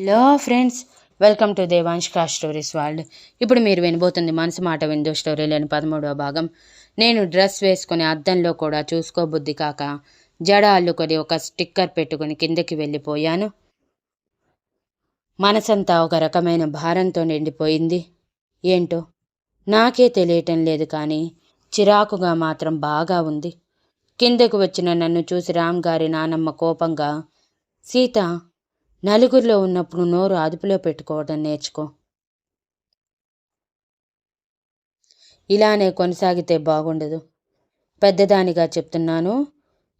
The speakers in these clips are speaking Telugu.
హలో ఫ్రెండ్స్ వెల్కమ్ టు దేవాంష్కా స్టోరీస్ వరల్డ్. ఇప్పుడు మీరు వినబోతుంది మనసు మాట విందు స్టోరీలోని పదమూడవ భాగం. నేను డ్రెస్ వేసుకుని అద్దంలో కూడా చూసుకోబుద్ధి కాక జడ అల్లుకొని ఒక స్టిక్కర్ పెట్టుకుని కిందకి వెళ్ళిపోయాను. మనసంతా ఒక రకమైన భారంతో నిండిపోయింది. ఏంటో? నాకే తెలియటం లేదు కానీ చిరాకుగా మాత్రం బాగా ఉంది. కిందకు వచ్చిన నన్ను చూసి రామ్ గారి నానమ్మ కోపంగా సీత నలుగురిలో ఉన్నప్పుడు నోరు అదుపులో పెట్టుకోవడం నేర్చుకో. ఇలానే కొనసాగితే బాగుండదు. పెద్దదానిగా చెప్తున్నాను.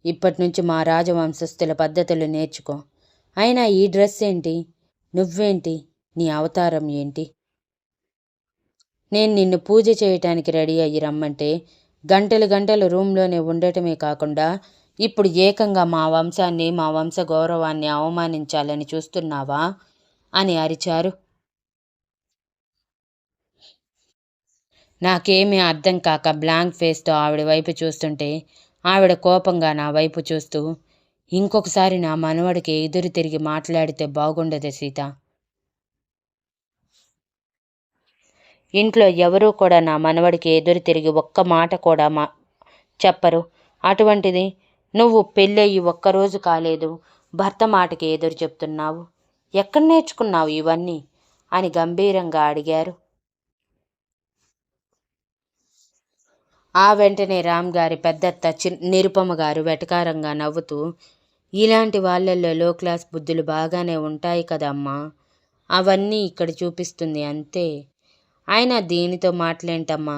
ఇప్పటి నుంచి మా రాజవంశస్థుల పద్ధతులు నేర్చుకో. అయినా ఈ డ్రెస్ ఏంటి? నువ్వేంటి? నీ అవతారం ఏంటి? నేను నిన్ను పూజ చేయటానికి రెడీ అయ్యి రమ్మంటే గంటలు గంటలు రూమ్లోనే ఉండటమే కాకుండా ఇప్పుడు ఏకంగా మా వంశాన్ని మా వంశ గౌరవాన్ని అవమానించాలని చూస్తున్నావా? అని అరిచారు. నాకేమీ అర్థం కాక బ్లాంక్ ఫేస్తో ఆవిడ వైపు చూస్తుంటే ఆవిడ కోపంగా నా వైపు చూస్తూ ఇంకొకసారి నా మనవడికి ఎదురు తిరిగి మాట్లాడితే బాగుండదు సీత. ఇంట్లో ఎవరూ కూడా నా మనవడికి ఎదురు తిరిగి ఒక్క మాట కూడా మా చెప్పరు. అటువంటిది నువ్వు పెళ్ళయ్యి ఒక్కరోజు కాలేదు భర్త మాటకి ఎదురు చెప్తున్నావు. ఎక్కడ నేర్చుకున్నావు ఇవన్నీ? అని గంభీరంగా అడిగారు. ఆ వెంటనే రామ్ గారి పెద్దత్త చి నిరుపమ గారు వెటకారంగా నవ్వుతూ ఇలాంటి వాళ్ళల్లో లో క్లాస్ బుద్ధులు బాగానే ఉంటాయి కదమ్మా. అవన్నీ ఇక్కడ చూపిస్తుంది అంతే. అయినా దీనితో మాటలేంటమ్మా?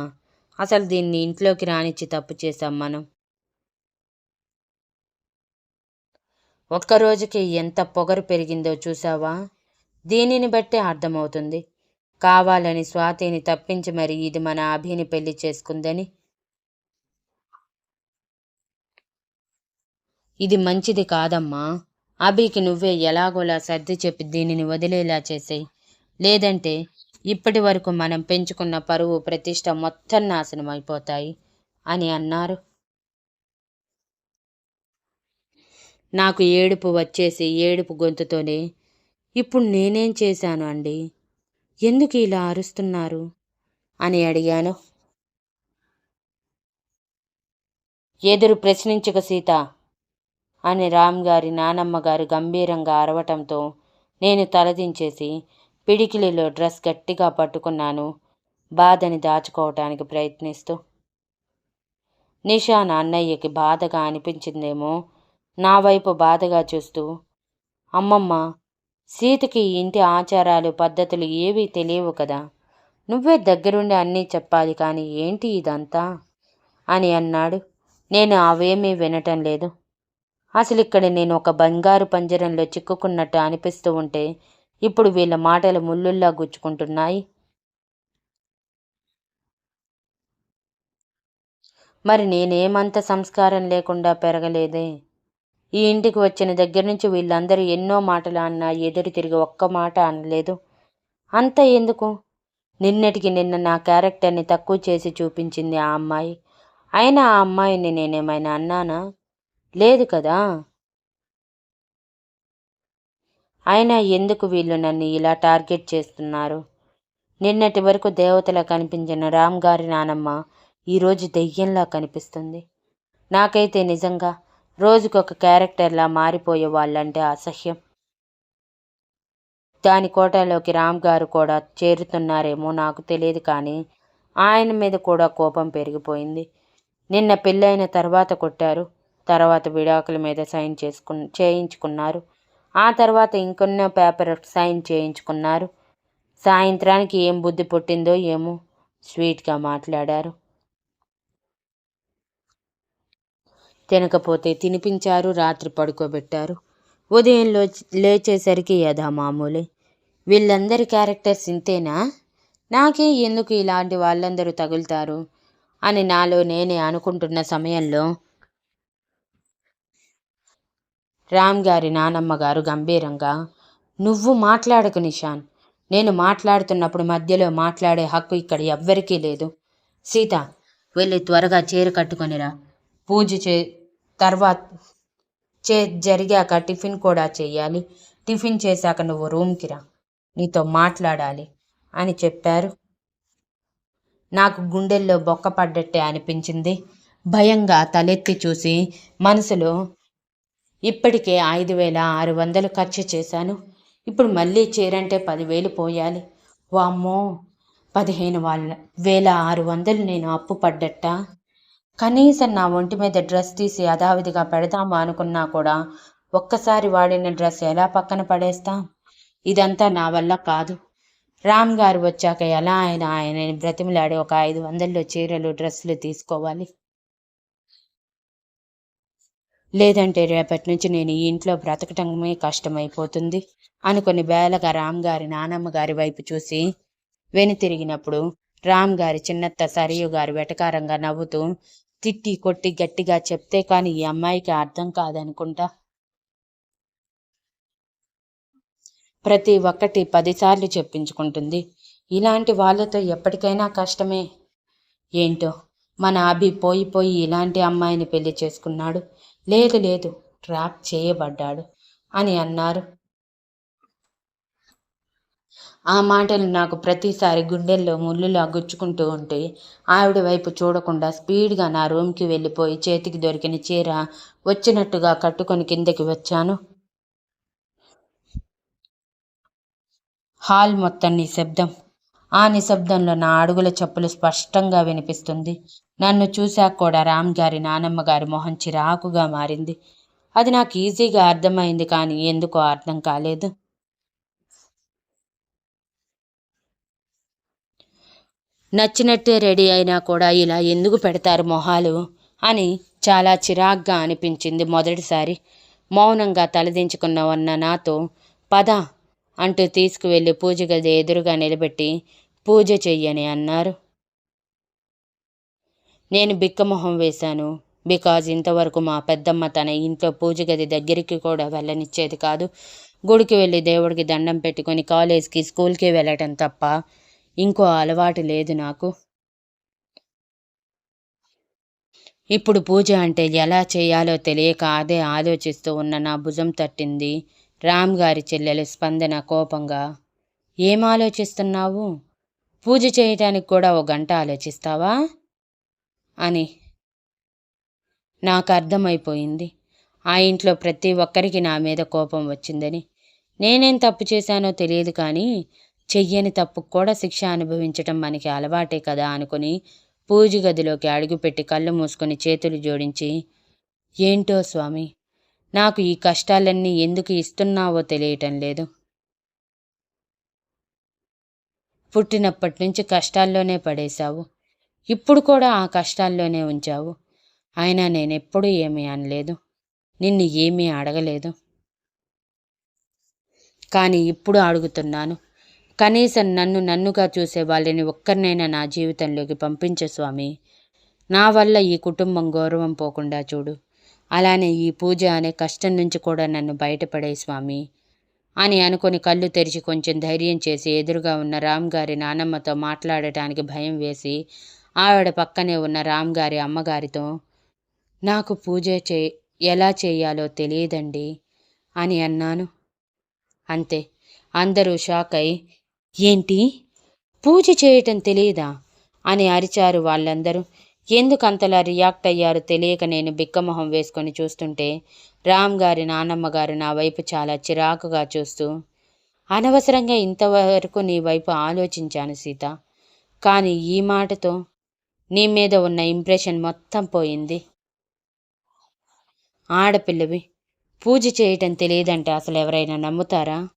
అసలు దీన్ని ఇంట్లోకి రానిచ్చి తప్పు చేశాం మనం. ఒక్కరోజుకి ఎంత పొగరు పెరిగిందో చూసావా దీనిని బట్టే అర్థమవుతుంది. కావాలని స్వాతిని తప్పించి మరి ఇది మన అభిని పెళ్ళి చేసుకుందని. ఇది మంచిది కాదమ్మా. అభికి నువ్వే ఎలాగోలా సర్ది చెప్పి దీనిని వదిలేలా చేసేయి. లేదంటే ఇప్పటి వరకు మనం పెంచుకున్న పరువు ప్రతిష్ట మొత్తం నాశనం అయిపోతాయి అని అన్నారు. నాకు ఏడుపు వచ్చేసి ఏడుపు గొంతుతోనే ఇప్పుడు నేనేం చేశాను అండి? ఎందుకు ఇలా అరుస్తున్నారు? అని అడిగాను. ఎదురు ప్రశ్నించక సీత అని రామ్ గారి నానమ్మ గారు గంభీరంగా అరవటంతో నేను తలదించేసి పిడికిలిలో డ్రెస్ గట్టిగా పట్టుకున్నాను బాధని దాచుకోవటానికి ప్రయత్నిస్తూ. నిషా అన్నయ్యకి బాధగా అనిపించిందేమో నా వైపు బాధగా చూస్తూ అమ్మమ్మ సీతకి ఇంటి ఆచారాలు పద్ధతులు ఏవీ తెలియవు కదా? నువ్వే దగ్గరుండి అన్నీ చెప్పాలి కానీ ఏంటి ఇదంతా? అని అన్నాడు. నేను అవేమీ వినటం లేదు. అసలు ఇక్కడ నేను ఒక బంగారు పంజరంలో చిక్కుకున్నట్టు అనిపిస్తూ ఉంటే ఇప్పుడు వీళ్ళ మాటలు ముళ్ళుల్లా గుచ్చుకుంటున్నాయి. మరి నేనేమంత సంస్కారం లేకుండా పెరగలేదే? ఈ ఇంటికి వచ్చిన దగ్గర నుంచి వీళ్ళందరూ ఎన్నో మాటలు అన్నా ఎదురు తిరిగి ఒక్క మాట అనలేదు. అంత ఎందుకు? నిన్నటికి నిన్న నా క్యారెక్టర్ని తక్కువ చేసి చూపించింది ఆ అమ్మాయి. అయినా ఆ అమ్మాయిని నేనేమైనా అన్నానా? లేదు కదా. అయినా ఎందుకు వీళ్ళు నన్ను ఇలా టార్గెట్ చేస్తున్నారు? నిన్నటి వరకు దేవతలా కనిపించిన రామ్ గారి నానమ్మ ఈరోజు దెయ్యంలా కనిపిస్తుంది. నాకైతే నిజంగా రోజుకొక క్యారెక్టర్లా మారిపోయే వాళ్ళంటే అసహ్యం. దాని కోటలోకి రామ్ గారు కూడా చేరుతున్నారేమో నాకు తెలియదు కానీ ఆయన మీద కూడా కోపం పెరిగిపోయింది. నిన్న పెళ్ళైన తర్వాత కొట్టారు. తర్వాత విడాకుల మీద సైన్ చేసుకు చేయించుకున్నారు. ఆ తర్వాత ఇంకొన్న పేపర్ సైన్ చేయించుకున్నారు. సాయంత్రానికి ఏం బుద్ధి పుట్టిందో ఏమో స్వీట్గా మాట్లాడారు. తినకపోతే తినిపించారు రాత్రి పడుకోబెట్టారు. ఉదయంలో లేచేసరికి యథా మామూలే. వీళ్ళందరి క్యారెక్టర్స్ ఇంతేనా? నాకే ఎందుకు ఇలాంటి వాళ్ళందరూ తగులుతారు? అని నాలో నేనే అనుకుంటున్న సమయంలో రామ్ గారి నానమ్మ గారు గంభీరంగా నువ్వు మాట్లాడకు నిషాన్. నేను మాట్లాడుతున్నప్పుడు మధ్యలో మాట్లాడే హక్కు ఇక్కడ ఎవ్వరికీ లేదు. సీత వెళ్ళి త్వరగా చీర కట్టుకొనిరా పూజ చే తర్వాత చే జరిగాక టిఫిన్ కూడా చేయాలి టిఫిన్ చేశాక నువ్వు రూమ్కి రా. నీతో మాట్లాడాలి అని చెప్పారు. నాకు గుండెల్లో బొక్క పడ్డట్టే అనిపించింది. భయంగా తలెత్తి చూసి మనసులో ఇప్పటికే ఐదు వేల ఆరు వందలు ఖర్చు చేశాను. ఇప్పుడు మళ్ళీ చేరంటే పదివేలు పోయాలి. వామ్మో! పదిహేను వాళ్ళ వేల ఆరు వందలు నేను అప్పు పడ్డట్టా? కనీసం నా ఒంటి మీద డ్రెస్ తీసి యథావిధిగా పెడదామా అనుకున్నా కూడా ఒక్కసారి వాడిన డ్రెస్ ఎలా పక్కన పడేస్తాం? ఇదంతా నా వల్ల కాదు. రామ్ గారు వచ్చాక ఎలా ఆయన ఆయన బ్రతిమలాడి ఒక ఐదు వందల్లో చీరలు డ్రెస్సులు తీసుకోవాలి. లేదంటే రేపటి నుంచి నేను ఈ ఇంట్లో బ్రతకటమే కష్టమైపోతుంది అనుకుని బేలగా రామ్ గారి నానమ్మ గారి వైపు చూసి వెనుతిరిగినప్పుడు రామ్ గారి చిన్నత్త సరియు గారు వెటకారంగా నవ్వుతూ తిట్టి కొట్టి గట్టిగా చెప్తే కానీ ఈ అమ్మాయికి అర్థం కాదనుకుంటా. ప్రతి ఒక్కటి పదిసార్లు చెప్పించుకుంటుంది. ఇలాంటి వాళ్ళతో ఎప్పటికైనా కష్టమే. ఏంటో? మన అభి పోయి పోయి ఇలాంటి అమ్మాయిని పెళ్ళి చేసుకున్నాడు. లేదు లేదు ట్రాప్ చేయబడ్డాడు అని అన్నారు. ఆ మాటలు నాకు ప్రతిసారి గుండెల్లో ముళ్ళులా గుచ్చుకుంటూ ఉంటే ఆవిడ వైపు చూడకుండా స్పీడ్గా నా రూమ్కి వెళ్ళిపోయి చేతికి దొరికిన చీర వచ్చినట్టుగా కట్టుకొని కిందకి వచ్చాను. హాల్ మొత్తం నిశ్శబ్దం. ఆ నిశ్శబ్దంలో నా అడుగుల చప్పులు స్పష్టంగా వినిపిస్తుంది. నన్ను చూశాక కూడా రామ్ గారి నానమ్మ గారి మొహం చిరాకుగా మారింది. అది నాకు ఈజీగా అర్థమైంది కానీ ఎందుకో అర్థం కాలేదు. నచ్చినట్టే రెడీ అయినా కూడా ఇలా ఎందుకు పెడతారు మొహాలు అని చాలా చిరాగ్గా అనిపించింది మొదటిసారి. మౌనంగా తలదించుకున్న ఉన్న నాతో పద అంటూ తీసుకువెళ్ళి పూజ గది ఎదురుగా నిలబెట్టి పూజ చెయ్యని అన్నారు. నేను బిక్కమొహం వేశాను. బికాజ్ ఇంతవరకు మా పెద్దమ్మ తన ఇంట్లో పూజ గది దగ్గరికి కూడా వెళ్ళనిచ్చేది కాదు. గుడికి వెళ్ళి దేవుడికి దండం పెట్టుకొని కాలేజ్కి స్కూల్కి వెళ్ళటం తప్ప ఇంకో అలవాటు లేదు నాకు. ఇప్పుడు పూజ అంటే ఎలా చేయాలో తెలియక అదే ఆలోచిస్తూ ఉన్న నా భుజం తట్టింది. రామ్ గారి చెల్లెలు స్పందన కోపంగా ఏం ఆలోచిస్తున్నావు? పూజ చేయటానికి కూడా ఓ గంట ఆలోచిస్తావా? అని నాకు అర్థమైపోయింది. ఆ ఇంట్లో ప్రతి ఒక్కరికి నా మీద కోపం వచ్చిందని. నేనేం తప్పు చేశానో తెలియదు కానీ చెయ్యని తప్పుకు కూడా శిక్ష అనుభవించటం మనకి అలవాటే కదా అనుకుని పూజ గదిలోకి అడుగుపెట్టి కళ్ళు మూసుకొని చేతులు జోడించి ఏంటో స్వామి నాకు ఈ కష్టాలన్నీ ఎందుకు ఇస్తున్నావో తెలియటం లేదు. పుట్టినప్పటి నుంచి కష్టాల్లోనే పడేశావు. ఇప్పుడు కూడా ఆ కష్టాల్లోనే ఉంచావు. అయినా నేనెప్పుడూ ఏమీ అనలేదు. నిన్ను ఏమీ అడగలేదు. కానీ ఇప్పుడు అడుగుతున్నాను. కనీసం నన్ను నన్నుగా చూసే వాళ్ళని ఒక్కరినైనా నా జీవితంలోకి పంపించే స్వామి. నా వల్ల ఈ కుటుంబం గౌరవం పోకుండా చూడు. అలానే ఈ పూజ అనే కష్టం నుంచి కూడా నన్ను బయటపడే స్వామి. అని అనుకొని కళ్ళు తెరిచి కొంచెం ధైర్యం చేసి ఎదురుగా ఉన్న రామ్ గారి నానమ్మతో మాట్లాడటానికి భయం వేసి ఆవిడ పక్కనే ఉన్న రామ్ గారి అమ్మగారితో నాకు పూజ చే ఎలా చేయాలో తెలియదండి అని అన్నాను. అంతే. అందరూ షాక్ అయి ఏంటి? పూజ చేయటం తెలియదా? అని అరిచారు వాళ్ళందరూ. ఎందుకంతలా రియాక్ట్ అయ్యారో తెలియక నేను బిక్కమొహం వేసుకొని చూస్తుంటే రామ్ గారి నానమ్మ గారు నా వైపు చాలా చిరాకుగా చూస్తూ అనవసరంగా ఇంతవరకు నీ వైపు ఆలోచించాను సీత. కానీ ఈ మాటతో నీ మీద ఉన్న ఇంప్రెషన్ మొత్తం పోయింది. ఆడపిల్లవి పూజ చేయటం తెలియదంటే అసలు ఎవరైనా నమ్ముతారా?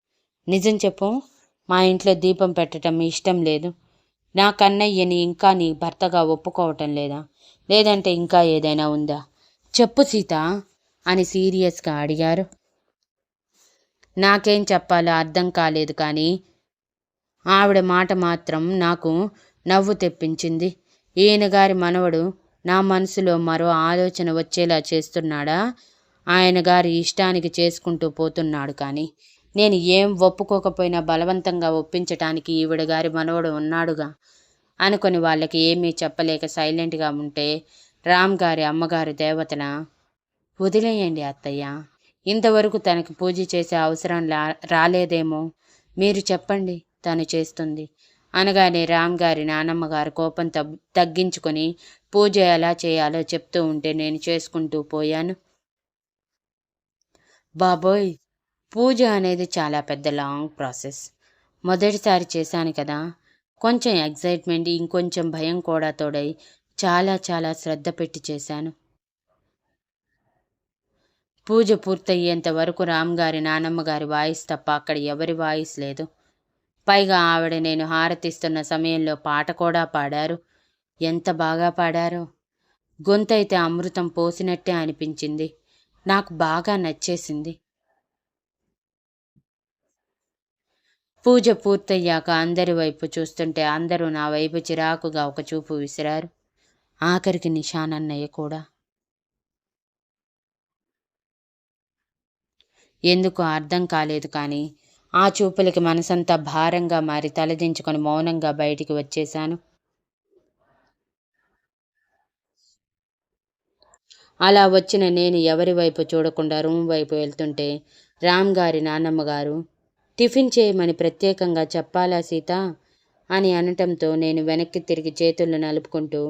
నిజం చెప్పు. మా ఇంట్లో దీపం పెట్టడం ఇష్టం లేదు. నా కన్నయ్యని ఇంకా నీ భర్తగా ఒప్పుకోవటం లేదా? లేదంటే ఇంకా ఏదైనా ఉందా? చెప్పు సీత అని సీరియస్గా అడిగారు. నాకేం చెప్పాలో అర్థం కాలేదు కానీ ఆవిడ మాట మాత్రం నాకు నవ్వు తెప్పించింది. ఈయన గారి మనవడు నా మనసులో మరో ఆలోచన వచ్చేలా చేస్తున్నాడా? ఆయన గారి ఇష్టానికి చేసుకుంటూ పోతున్నాడు కానీ నేను ఏం ఒప్పుకోకపోయినా బలవంతంగా ఒప్పించటానికి ఈవిడ గారి మనవడు ఉన్నాడుగా. అనుకొని వాళ్ళకి ఏమీ చెప్పలేక సైలెంట్గా ఉంటే రామ్ గారి అమ్మగారి దేవతన వదిలేయండి అత్తయ్య. ఇంతవరకు తనకు పూజ చేసే అవసరం రాలేదేమో. మీరు చెప్పండి తను చేస్తుంది. అనగానే రామ్ గారి నానమ్మగారు కోపం తగ్ తగ్గించుకొని పూజ ఎలా చేయాలో చెప్తూ ఉంటే నేను చేసుకుంటూ పోయాను. బాబోయ్ పూజ అనేది చాలా పెద్ద లాంగ్ ప్రాసెస్. మొదటిసారి చేశాను కదా. కొంచెం ఎగ్జైట్మెంట్ ఇంకొంచెం భయం కూడా తోడై చాలా చాలా శ్రద్ధ పెట్టి చేశాను. పూజ పూర్తయ్యేంత వరకు రామ్గారి నానమ్మ గారి వాయిస్ తప్ప అక్కడ ఎవరి వాయిస్ లేదు. పైగా ఆవిడ నేను హారతిస్తున్న సమయంలో పాట కూడా పాడారు. ఎంత బాగా పాడారో. గొంతైతే అమృతం పోసినట్టే అనిపించింది. నాకు బాగా నచ్చేసింది. పూజ పూర్తయ్యాక అందరి వైపు చూస్తుంటే అందరూ నా వైపు చిరాకుగా ఒక చూపు విసిరారు. ఆఖరికి నిషానన్నయ్య కూడా. ఎందుకు అర్థం కాలేదు కానీ ఆ చూపులకి మనసంతా భారంగా మారి తలదించుకొని మౌనంగా బయటికి వచ్చేశాను. అలా వచ్చిన నేను ఎవరి వైపు చూడకుండా రూమ్ వైపు వెళ్తుంటే రామ్ గారి నాన్నమ్మ గారు టిఫిన్ చేయమని ప్రత్యేకంగా చెప్పాలా సీత? అని అనటంతో నేను వెనక్కి తిరిగి చేతులను నలుపుకుంటూ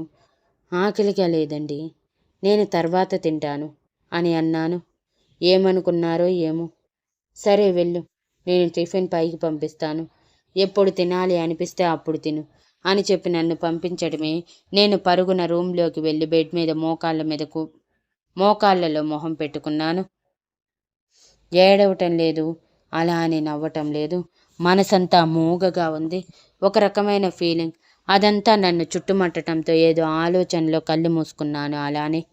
ఆకలిగా లేదండి నేను తర్వాత తింటాను అని అన్నాను. ఏమనుకున్నారో ఏమో. సరే వెళ్ళు నేను టిఫిన్ పైకి పంపిస్తాను. ఎప్పుడు తినాలి అనిపిస్తే అప్పుడు తిను అని చెప్పి నన్ను పంపించడమే నేను పరుగున రూమ్లోకి వెళ్ళి బెడ్ మీద మోకాళ్ళ మీదకు మోకాళ్ళలో మొహం పెట్టుకున్నాను. ఏడవటం లేదు అలా అని నవ్వటం లేదు. మనసంతా మూగగా ఉంది. ఒక రకమైన ఫీలింగ్. అదంతా నన్ను చుట్టుమట్టడంతో ఏదో ఆలోచనలో కళ్ళు మూసుకున్నాను అలానే.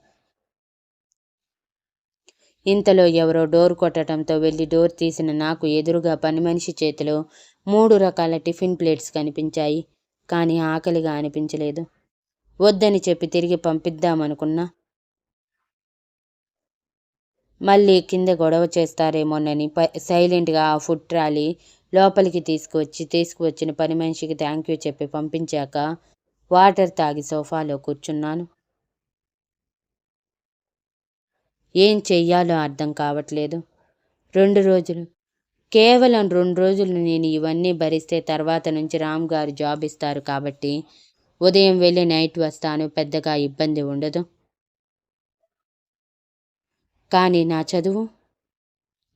ఇంతలో ఎవరో డోర్ కొట్టడంతో వెళ్ళి డోర్ తీసిన నాకు ఎదురుగా పని మనిషి చేతిలో మూడు రకాల టిఫిన్ ప్లేట్స్ కనిపించాయి. కానీ ఆకలిగా అనిపించలేదు. వద్దని చెప్పి తిరిగి పంపిద్దామనుకున్నా. మళ్ళీ కింద గొడవ చేస్తారేమోనని ప సైలెంట్గా ఆ ఫుడ్ ట్రాలీ లోపలికి తీసుకువచ్చి తీసుకువచ్చిన పని మనిషికి థ్యాంక్ యూ చెప్పి పంపించాక వాటర్ తాగి సోఫాలో కూర్చున్నాను. ఏం చెయ్యాలో అర్థం కావట్లేదు. రెండు రోజులు. కేవలం రెండు రోజులు నేను ఇవన్నీ భరిస్తే తర్వాత నుంచి రామ్ గారు జాబ్ ఇస్తారు కాబట్టి ఉదయం వెళ్ళి నైట్ వస్తాను పెద్దగా ఇబ్బంది ఉండదు. కానీ నా చదువు?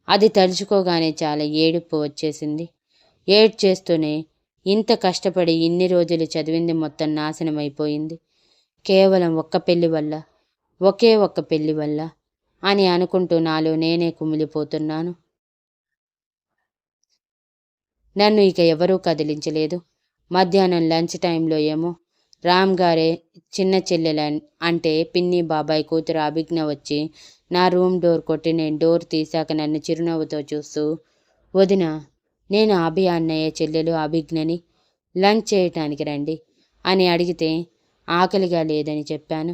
అది తలుచుకోగానే చాలా ఏడుపు వచ్చేసింది. ఏడ్ చేస్తూనే ఇంత కష్టపడి ఇన్ని రోజులు చదివింది మొత్తం నాశనం అయిపోయింది కేవలం ఒక్క పెళ్ళి వల్ల ఒకే ఒక్క పెళ్ళి వల్ల అని అనుకుంటూ నాలో నేనే కుమిలిపోతున్నాను. నన్ను ఇక ఎవరూ కదిలించలేదు. మధ్యాహ్నం లంచ్ టైంలో ఏమో రామ్ గారే చిన్న చెల్లెల అంటే పిన్ని బాబాయ్ కూతురు అభిజ్ఞ వచ్చి నా రూమ్ డోర్ కొట్టి నేను డోర్ తీశాక నన్ను చిరునవ్వుతో చూస్తూ వదిన నేను అభి అన్నయ్య చెల్లెలు అభిజ్ఞని లంచ్ చేయటానికి రండి అని అడిగితే ఆకలిగా లేదని చెప్పాను.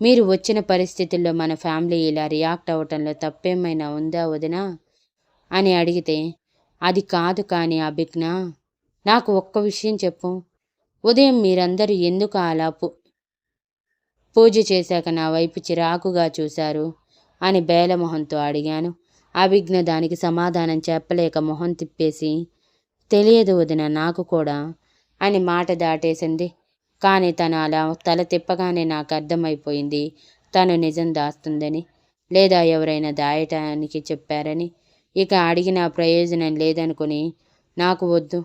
మీరు వచ్చిన పరిస్థితుల్లో మన ఫ్యామిలీ ఇలా రియాక్ట్ అవటంలో తప్పేమైనా ఉందా వదినా? అని అడిగితే అది కాదు కానీ అభిజ్ఞ నాకు ఒక్క విషయం చెప్పు. ఉదయం మీరందరూ ఎందుకు అలా పూ పూజ చేశాక నా వైపు చిరాకుగా చూశారు? అని బేలమొహంతో అడిగాను. అభిజ్ఞ దానికి సమాధానం చెప్పలేక మొహం తిప్పేసి తెలియదు వదిన నాకు కూడా అని మాట దాటేసింది. కానీ తను అలా తల తిప్పగానే నాకు అర్థమైపోయింది తను నిజం దాస్తుందని లేదా ఎవరైనా దాయటానికి చెప్పారని. ఇక అడిగిన ప్రయోజనం లేదనుకుని నాకు వద్దు.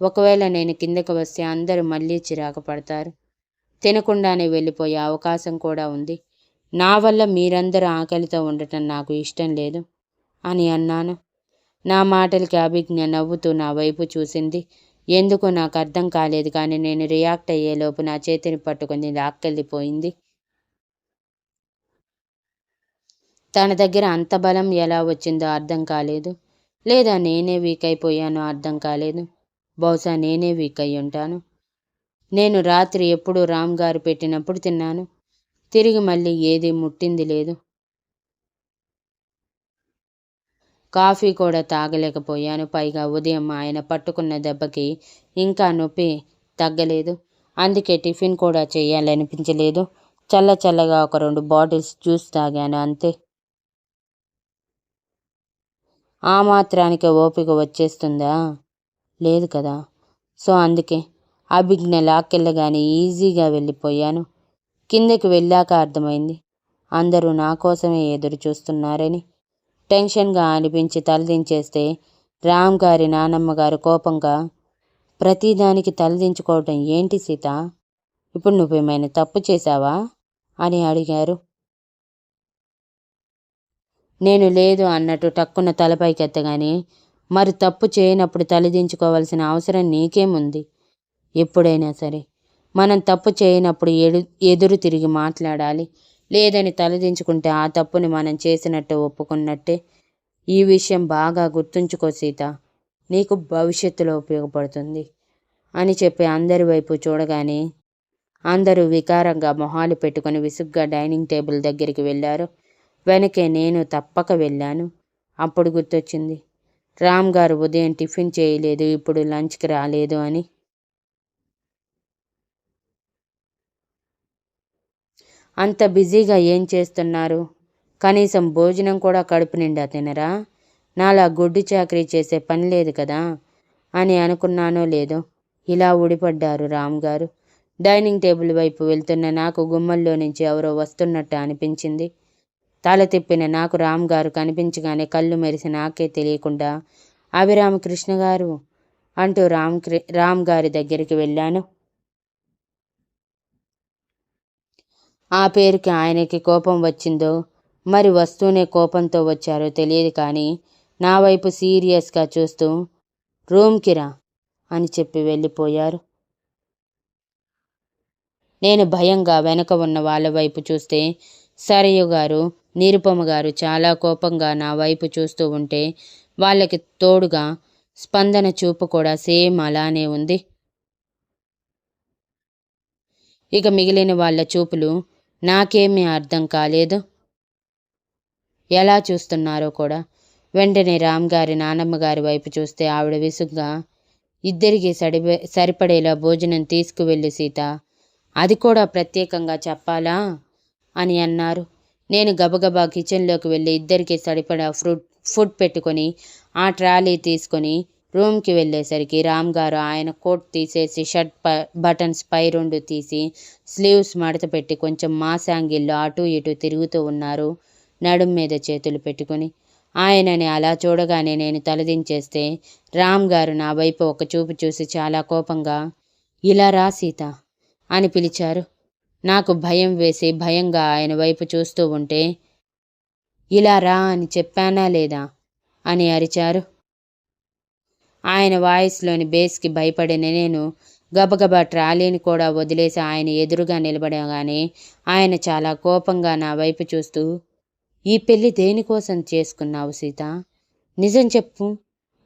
ఒకవేళ నేను కిందకు వస్తే అందరూ మళ్ళీ చిరాకు పడతారు. తినకుండానే వెళ్ళిపోయే అవకాశం కూడా ఉంది. నా వల్ల మీరందరూ ఆకలితో ఉండటం నాకు ఇష్టం లేదు అని అన్నాను. నా మాటలకి అభిజ్ఞ నవ్వుతూ నా వైపు చూసింది. ఎందుకో నాకు అర్థం కాలేదు కానీ నేను రియాక్ట్ అయ్యేలోపు నా చేతిని పట్టుకుని లాక్కెళ్ళిపోయింది. తన దగ్గర అంత బలం ఎలా వచ్చిందో అర్థం కాలేదు. లేదా నేనే వీక్ అయిపోయానో అర్థం కాలేదు. బహుశా నేనే వీక్ అయి ఉంటాను నేను రాత్రి ఎప్పుడూ రామ్ గారు పెట్టినప్పుడు తిన్నాను. తిరిగి మళ్ళీ ఏది ముట్టింది లేదు. కాఫీ కూడా తాగలేకపోయాను. పైగా ఉదయం ఆయన పట్టుకున్న దెబ్బకి ఇంకా నొప్పి తగ్గలేదు. అందుకే టిఫిన్ కూడా చేయాలనిపించలేదు. చల్ల చల్లగా ఒక రెండు బాటిల్స్ జ్యూస్ తాగాను అంతే. ఆ మాత్రానికి ఓపిక వచ్చేస్తుందా? లేదు కదా. సో అందుకే అభిజ్ఞ లాక్కెళ్ళగానే ఈజీగా వెళ్ళిపోయాను. కిందకి వెళ్ళాక అర్థమైంది. అందరూ నా కోసమే ఎదురు చూస్తున్నారని. టెన్షన్గా అనిపించి తలదించేస్తే రామ్ గారి నానమ్మ గారు కోపంగా ప్రతిదానికి తలదించుకోవటం ఏంటి సీత? ఇప్పుడు నువ్వేమైనా తప్పు చేశావా? అని అడిగారు. నేను లేదు అన్నట్టు టక్కున తలపైకెత్తగానే మరి తప్పు చేయనప్పుడు తలదించుకోవాల్సిన అవసరం నీకేముంది? ఎప్పుడైనా సరే. మనం తప్పు చేయనప్పుడు ఎడు ఎదురు తిరిగి మాట్లాడాలి. లేదని తలదించుకుంటే ఆ తప్పుని మనం చేసినట్టు ఒప్పుకున్నట్టే. ఈ విషయం బాగా గుర్తుంచుకో సీత. నీకు భవిష్యత్తులో ఉపయోగపడుతుంది అని చెప్పి అందరి వైపు చూడగానే అందరూ వికారంగా మొహాలు పెట్టుకుని విసుగ్గా డైనింగ్ టేబుల్ దగ్గరికి వెళ్ళారు. వెనకే నేను తప్పక వెళ్ళాను. అప్పుడు గుర్తొచ్చింది. రామ్ గారు ఉదయం టిఫిన్ చేయలేదు ఇప్పుడు లంచ్కి రాలేదు అని. అంత బిజీగా ఏం చేస్తున్నారు? కనీసం భోజనం కూడా కడుపు నిండా తినరా? నాలా గుడ్డు చాకరీ చేసే పని లేదు కదా? అని అనుకున్నానో లేదో? ఇలా ఊడిపడ్డారు రామ్ గారు. డైనింగ్ టేబుల్ వైపు వెళ్తున్న నాకు గుమ్మల్లో నుంచి ఎవరో వస్తున్నట్టు అనిపించింది. తల తిప్పిన నాకు రామ్ గారు కనిపించగానే కళ్ళు మెరిసి నాకే తెలియకుండా అభిరామకృష్ణ గారు అంటూ రామ్ రామ్ గారి దగ్గరికి వెళ్ళాను. ఆ పేరుకి ఆయనకి కోపం వచ్చిందో మరి వస్తూనే కోపంతో వచ్చారో తెలియదు కానీ నా వైపు సీరియస్గా చూస్తూ రూమ్కి రా అని చెప్పి వెళ్ళిపోయారు. నేను భయంగా వెనక ఉన్న వాళ్ళ వైపు చూస్తే సరయు గారు నిరుపమ గారు చాలా కోపంగా నా వైపు చూస్తూ ఉంటే వాళ్ళకి తోడుగా స్పందన చూపు కూడా సేమ్ అలానే ఉంది. ఇక మిగిలిన వాళ్ళ చూపులు నాకేమీ అర్థం కాలేదు. ఎలా చూస్తున్నారో కూడా. వెంటనే రామ్ గారి నానమ్మ గారి వైపు చూస్తే ఆవిడ విసుగ్గా ఇద్దరికి సడిపే సరిపడేలా భోజనం తీసుకువెళ్ళి సీత. అది కూడా ప్రత్యేకంగా చెప్పాలా? అని అన్నారు. నేను గబగబా కిచెన్లోకి వెళ్ళి ఇద్దరికి సరిపడా ఫ్రూట్ ఫుడ్ పెట్టుకొని ఆ ట్రాలీ తీసుకొని రూమ్కి వెళ్ళేసరికి రామ్ గారు ఆయన కోట్ తీసేసి షర్ట్ ప బటన్స్ పై రెండు తీసి స్లీవ్స్ మడత పెట్టి కొంచెం మాస్ యాంగిల్లో అటు ఇటు తిరుగుతూ ఉన్నారు. నడుం మీద చేతులు పెట్టుకుని. ఆయనని అలా చూడగానే నేను తలదించేస్తే రామ్ గారు నా వైపు ఒక చూపు చూసి చాలా కోపంగా ఇలా రా సీత అని పిలిచారు. నాకు భయం వేసి భయంగా ఆయన వైపు చూస్తూ ఉంటే ఇలా రా అని చెప్పానా లేదా అని అరిచారు. ఆయన వాయిస్లోని బేస్కి భయపడిన నేను గబగబా ట్రాలీని కూడా వదిలేసి ఆయన ఎదురుగా నిలబడగానే ఆయన చాలా కోపంగా నా వైపు చూస్తూ ఈ పెళ్ళి దేనికోసం చేసుకున్నావు సీత? నిజం చెప్పు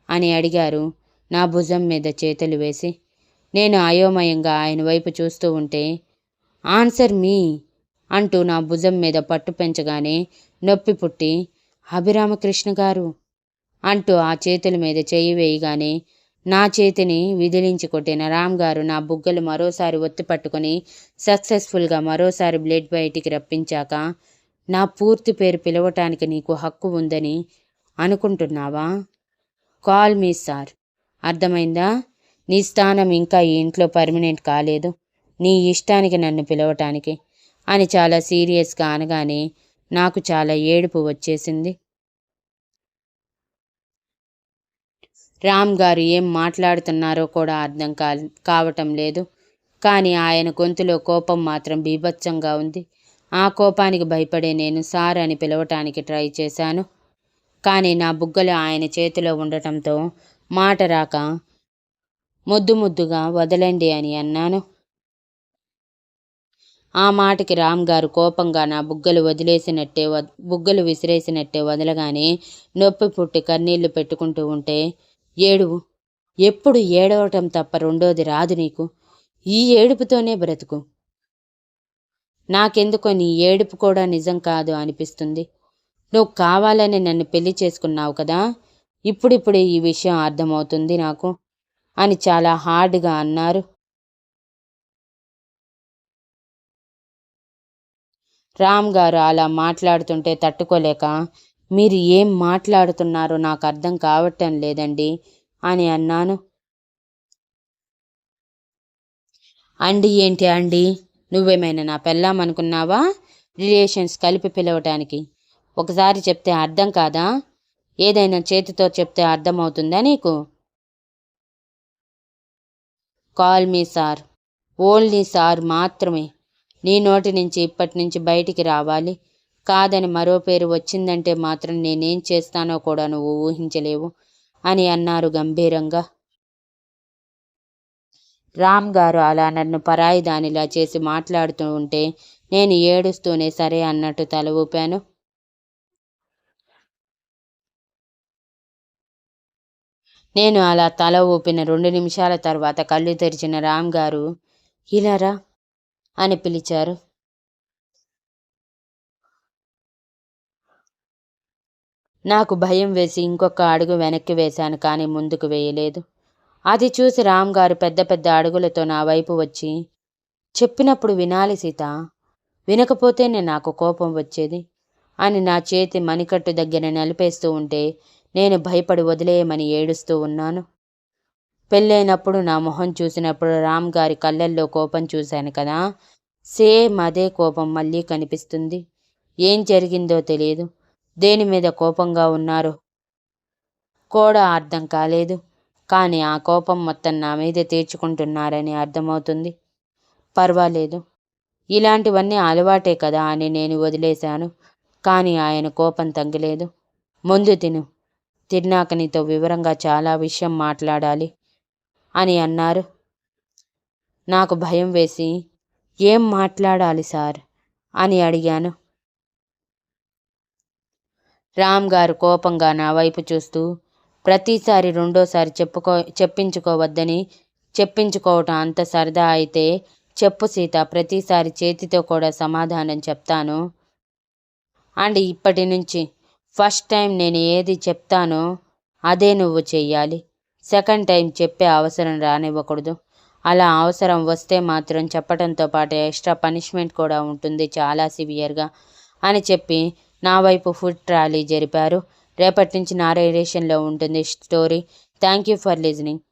అని అడిగారు నా భుజం మీద చేతులు వేసి. నేను అయోమయంగా ఆయన వైపు చూస్తూ ఉంటే ఆన్సర్ మీ అంటూ నా భుజం మీద పట్టు పెంచగానే నొప్పి పుట్టి అభిరామకృష్ణ గారు అంటూ ఆ చేతుల మీద చేయి వేయగానే నా చేతిని విదిలించి కొట్టిన రామ్ గారు నా బుగ్గలు మరోసారి ఒత్తి పట్టుకొని సక్సెస్ఫుల్గా మరోసారి బ్లడ్ బయటికి రప్పించాక నా పూర్తి పేరు పిలవటానికి నీకు హక్కు ఉందని అనుకుంటున్నావా? Call me sir. అర్థమైందా? నీ స్థానం ఇంకా ఈ ఇంట్లో పర్మనెంట్ కాలేదు. నీ ఇష్టానికి నన్ను పిలవటానికి అని చాలా సీరియస్గా అనగానే నాకు చాలా ఏడుపు వచ్చేసింది. రామ్ గారు ఏం మాట్లాడుతున్నారో కూడా అర్థం కా కావటం లేదు. కానీ ఆయన గొంతులో కోపం మాత్రం బీభత్సంగా ఉంది. ఆ కోపానికి భయపడే నేను సార్ అని పిలవటానికి ట్రై చేశాను. కానీ నా బుగ్గలు ఆయన చేతిలో ఉండటంతో మాట రాక ముద్దు ముద్దుగా వదలండి అని అన్నాను. ఆ మాటకి రామ్ గారు కోపంగా నా బుగ్గలు వదిలేసినట్టే బుగ్గలు విసిరేసినట్టే వదలగానే నొప్పి పుట్టి కన్నీళ్ళు పెట్టుకుంటూ ఉంటే ఏడువు. ఎప్పుడు ఏడవటం తప్ప రెండోది రాదు నీకు. ఈ ఏడుపుతోనే బ్రతుకు. నాకెందుకో నీ ఏడుపు కూడా నిజం కాదు అనిపిస్తుంది. నువ్వు కావాలని నన్ను పెళ్ళి చేసుకున్నావు కదా. ఇప్పుడిప్పుడే ఈ విషయం అర్థమవుతుంది నాకు అని చాలా హార్డ్గా అన్నారు. రామ్ గారు అలా మాట్లాడుతుంటే తట్టుకోలేక మీరు ఏం మాట్లాడుతున్నారో నాకు అర్థం కావటం లేదండి అని అన్నాను. అండి ఏంటి అండి? నువ్వేమైనా నా పెళ్ళాం అనుకున్నావా? రిలేషన్స్ కలిపి పిలవటానికి. ఒకసారి చెప్తే అర్థం కాదా? ఏదైనా చేతితో చెప్తే అర్థమవుతుందా నీకు? Call me sir. Only sir మాత్రమే. నీ నోటి నుంచి ఇప్పటి నుంచి బయటికి రావాలి. కాదని మరో పేరు వచ్చిందంటే మాత్రం నేనేం చేస్తానో కూడా నువ్వు ఊహించలేవు అని అన్నారు గంభీరంగా. రామ్ గారు అలా నన్ను పరాయి దానిలా చేసి మాట్లాడుతూ ఉంటే నేను ఏడుస్తూనే సరే అన్నట్టు తల ఊపాను. నేను అలా తల ఊపిన రెండు నిమిషాల తర్వాత కళ్ళు తెరిచిన రామ్ గారు ఇలారా అని పిలిచారు. నాకు భయం వేసి ఇంకొక అడుగు వెనక్కి వేశాను కానీ ముందుకు వేయలేదు. అది చూసి రామ్ గారు పెద్ద పెద్ద అడుగులతో నా వైపు వచ్చి చెప్పినప్పుడు వినాలి సీత. వినకపోతేనే నాకు కోపం వచ్చేది అని నా చేతి మణికట్టు దగ్గర నిలిపేస్తూ ఉంటే నేను భయపడి వదిలేయమని ఏడుస్తూ ఉన్నాను. పెళ్ళైనప్పుడు నా మొహం చూసినప్పుడు రామ్ గారి కళ్ళల్లో కోపం చూశాను కదా. సేమ్ అదే కోపం మళ్ళీ కనిపిస్తుంది. ఏం జరిగిందో తెలియదు. దేని మీద కోపంగా ఉన్నారు? కూడా అర్థం కాలేదు. కానీ ఆ కోపం మొత్తం నా మీద తీర్చుకుంటున్నారని అర్థమవుతుంది. పర్వాలేదు. ఇలాంటివన్నీ అలవాటే కదా అని నేను వదిలేశాను. కానీ ఆయన కోపం తగ్గలేదు. ముందు తిను. తిన్నాక నీతో వివరంగా చాలా విషయం మాట్లాడాలి అని అన్నారు. నాకు భయం వేసి ఏం మాట్లాడాలి సార్? అని అడిగాను. రామ్ గారు కోపంగా నా వైపు చూస్తూ ప్రతిసారి రెండోసారి చెప్పుకో చెప్పించుకోవద్దని చెప్పించుకోవటం అంత సరదా అయితే చెప్పు సీత ప్రతిసారి చేతితో కూడా సమాధానం చెప్తాను. అండ్ ఇప్పటి నుంచి ఫస్ట్ టైం నేను ఏది చెప్తానో అదే నువ్వు చెయ్యాలి. సెకండ్ టైం చెప్పే అవసరం రానివ్వకూడదు. అలా అవసరం వస్తే మాత్రం చెప్పడంతో పాటు ఎక్స్ట్రా పనిష్మెంట్ కూడా ఉంటుంది చాలా సివియర్గా అని చెప్పి నా వైపు ఫుడ్ ట్రాలీ జరిపారు. రేపటి నుంచి నా రేడియేషన్లో ఉంటుంది story. Thank you for listening.